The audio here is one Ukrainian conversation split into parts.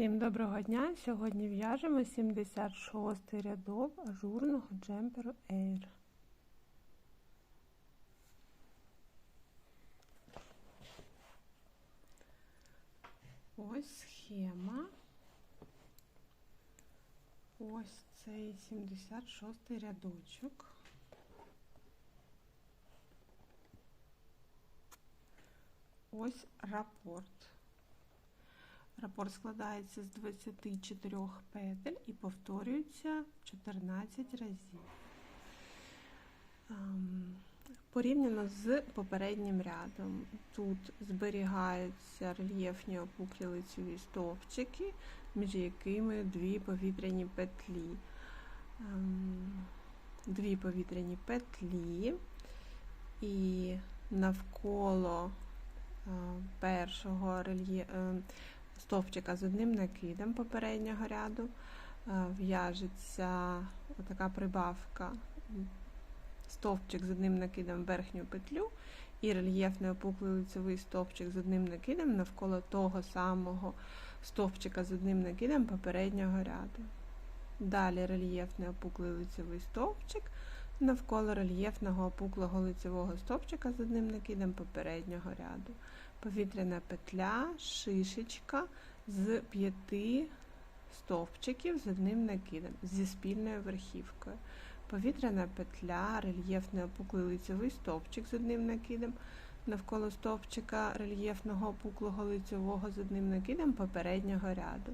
Всім доброго дня! Сьогодні в'яжемо 76 рядок ажурного джемперу Air. Ось схема. Ось цей 76 рядочок. Ось рапорт. Рапорт складається з 24 петель і повторюється 14 разів. Ем, порівняно з попереднім рядом. Тут зберігаються рельєфні опуклі лицеві стовпчики, між якими дві повітряні петлі. Ем, дві повітряні петлі і навколо е, першого рельєфу стовпчика з одним накидом попереднього ряду е, в'яжеться така прибавка, стовпчик з одним накидом в верхню петлю і рельєфний опуклий лицевий стовпчик з одним накидом навколо того самого стовпчика з одним накидом попереднього ряду. Далі рельєфний опуклий лицевий стовпчик навколо рельєфного опуклого лицевого стовпчика з одним накидом попереднього ряду повітряна петля, шишечка з п'яти стовпчиків з одним накидом, зі спільною верхівкою. Повітряна петля, рельєфний опуклий лицевий стовпчик з одним накидом, навколо стовпчика рельєфного опуклого лицевого з одним накидом попереднього ряду.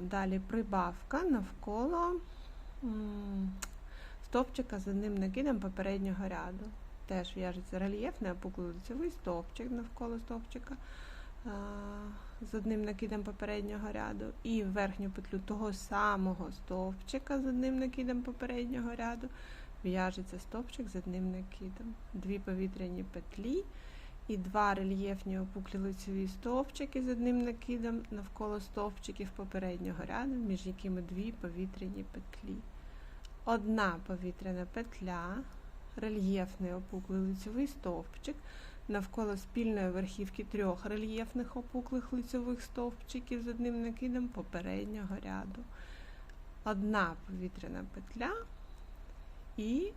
Далі прибавка навколо стовпчика з одним накидом попереднього ряду теж в'яжеться рельєфний опуклий лицевий стовпчик навколо стовпчика з одним накидом попереднього ряду, і верхню петлю того самого стовпчика з одним накидом попереднього ряду в'яжеться стовпчик з одним накидом. Дві повітряні петлі і два рельєфні опуклі лицеві стовпчики з одним накидом навколо стовпчиків попереднього ряду, між якими дві повітряні петлі. Одна повітряна петля рельєфний опуклий лицевий стовпчик навколо спільної верхівки трьох рельєфних опуклих лицевих стовпчиків з одним накидом попереднього ряду. Одна повітряна петля і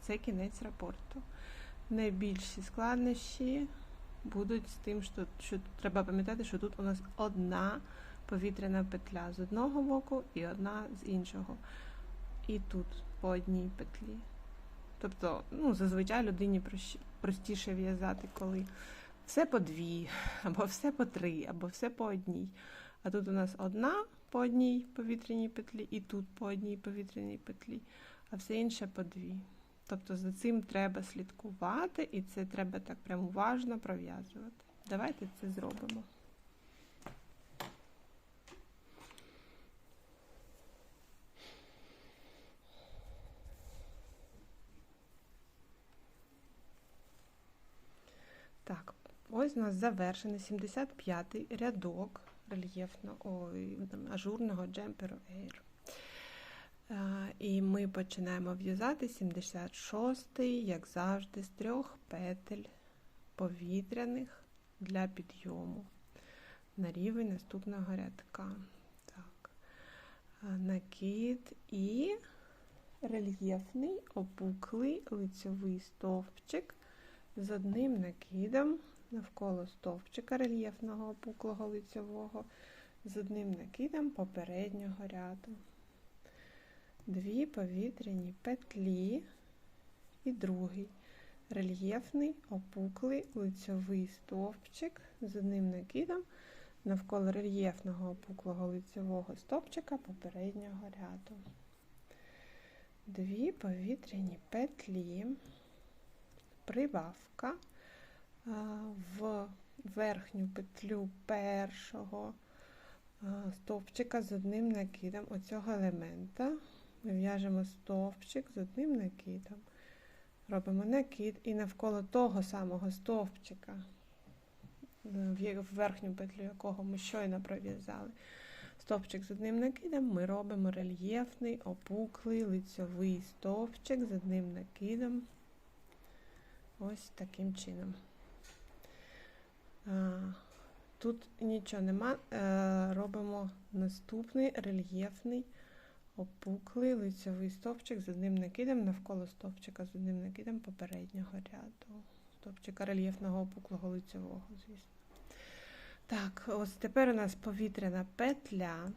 це кінець рапорту. Найбільші складнощі будуть з тим, що, що треба пам'ятати, що тут у нас одна повітряна петля з одного боку і одна з іншого. І тут по одній петлі. Тобто, ну, зазвичай людині простіше в'язати, коли все по дві, або все по три, або все по одній. А тут у нас одна по одній повітряній петлі, і тут по одній повітряній петлі, а все інше по дві. Тобто за цим треба слідкувати, і це треба так прям уважно пров'язувати. Давайте це зробимо. Так, ось у нас завершений 75-й рядок рельєфно, ой, ажурного джемперу Air. І ми починаємо в'язати 76-й, як завжди, з трьох петель повітряних для підйому на рівень наступного рядка. Так. Накид і рельєфний опуклий лицьовий стовпчик з одним накидом навколо стовпчика рельєфного опуклого лицевого, з одним накидом попереднього ряду. Дві повітряні петлі і другий рельєфний опуклий лицьовий стовпчик з одним накидом навколо рельєфного опуклого лицевого стовпчика попереднього ряду. Дві повітряні петлі прибавка в верхню петлю першого стовпчика з одним накидом оцього елемента. Ми в'яжемо стовпчик з одним накидом. Робимо накид і навколо того самого стовпчика, в верхню петлю якого ми щойно пров'язали. Стовпчик з одним накидом ми робимо рельєфний, опуклий лицьовий стовпчик з одним накидом. Ось таким чином. Тут нічого нема. Е, робимо наступний рельєфний опуклий лицьовий стовпчик з одним накидом навколо стовпчика з одним накидом попереднього ряду. Стовпчика рельєфного опуклого лицьового, звісно. Так, ось тепер у нас повітряна петля.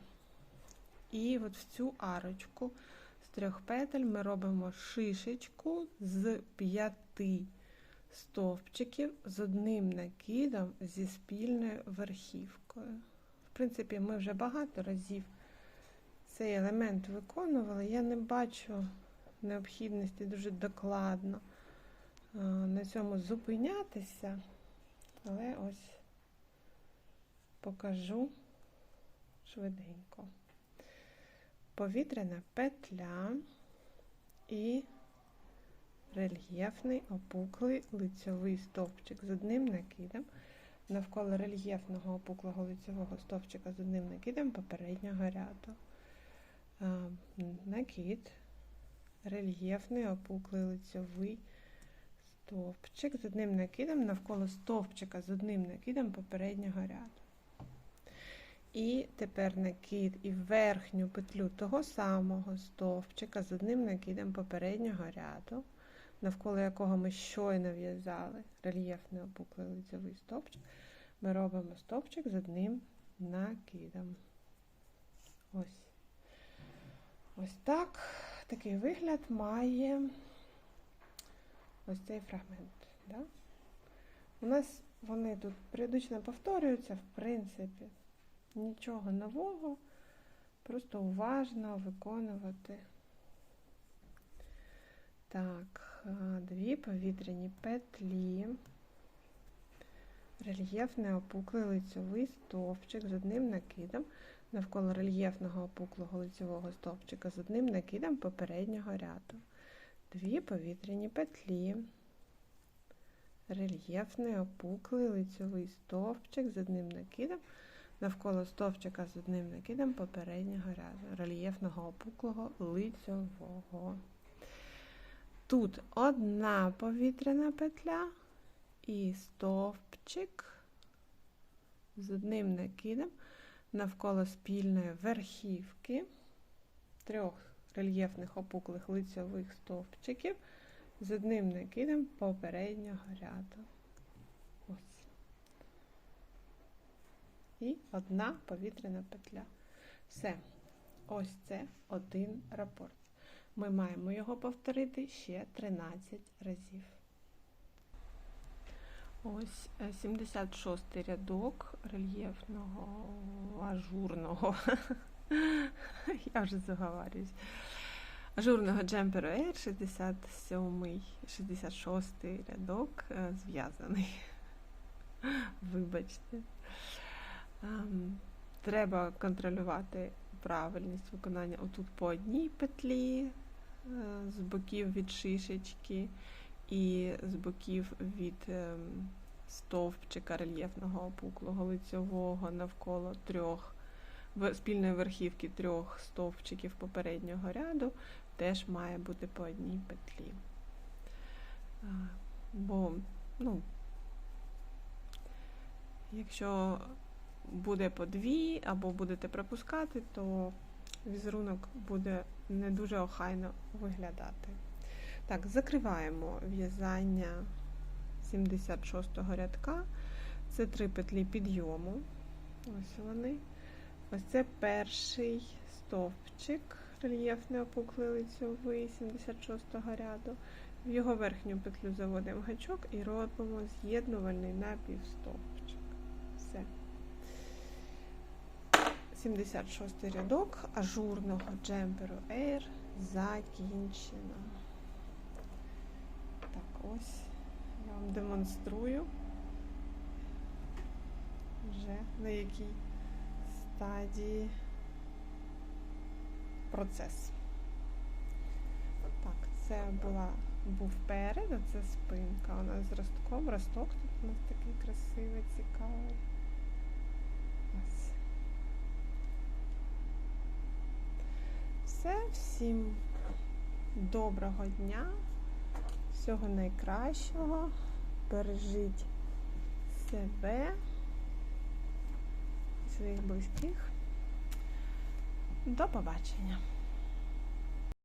І от в цю арочку з трьох петель ми робимо шишечку з п'яти стовпчиків з одним накидом зі спільною верхівкою. В принципі, ми вже багато разів цей елемент виконували. Я не бачу необхідності дуже докладно е, на цьому зупинятися, але ось покажу швиденько. Повітряна петля і рельєфний опуклий лицьовий стовпчик з одним накидом навколо рельєфного опуклого лицьового стовпчика з одним накидом попереднього ряду. Накид, рельєфний опуклий лицьовий стовпчик з одним накидом навколо стовпчика з одним накидом попереднього ряду. І тепер накид і верхню петлю того самого стовпчика з одним накидом попереднього ряду, навколо якого ми щойно в'язали рельєфний опуклий лицевий стовпчик, ми робимо стовпчик з одним накидом. Ось. Ось так. Такий вигляд має ось цей фрагмент. Да? У нас вони тут періодично повторюються, в принципі. Нічого нового, просто уважно виконувати. Так, дві повітряні петлі, рельєфний опуклий лицьовий стовпчик з одним накидом. Навколо рельєфного опуклого лицьового стовпчика з одним накидом попереднього ряду. Дві повітряні петлі, рельєфний опуклий лицьовий стовпчик з одним накидом. Навколо стовпчика з одним накидом попереднього ряду, рельєфного опуклого лицьового. Тут одна повітряна петля і стовпчик з одним накидом навколо спільної верхівки трьох рельєфних опуклих лицьових стовпчиків з одним накидом попереднього ряду. і одна повітряна петля. Все. Ось це один рапорт. Ми маємо його повторити ще 13 разів. Ось 76 й рядок рельєфного ажурного. Я вже заговарююсь. Ажурного джемперу Air 67 66 рядок е, зв'язаний. Вибачте. Ем, треба контролювати правильність виконання отут по одній петлі, е, з боків від шишечки і з боків від ем, стовпчика рельєфного опуклого лицьового навколо трьох спільної верхівки трьох стовпчиків попереднього ряду теж має бути по одній петлі. Е, бо, ну, якщо буде по дві, або будете пропускати, то візерунок буде не дуже охайно виглядати. Так, закриваємо в'язання 76-го рядка. Це три петлі підйому. Ось вони. Ось це перший стовпчик, рельєфний опуклий лицьовий 76-го ряду. В його верхню петлю заводимо гачок і робимо з'єднувальний напівстовпчик. Все. 76 рядок ажурного джемперу Air закінчено. Так, ось я вам демонструю вже на якій стадії процес. Так, це була був перед, а це спинка. У нас з ростком. Росток тут у нас такий красивий, цікавий. Все. Всім доброго дня, всього найкращого. Бережіть себе своїх близьких. До побачення!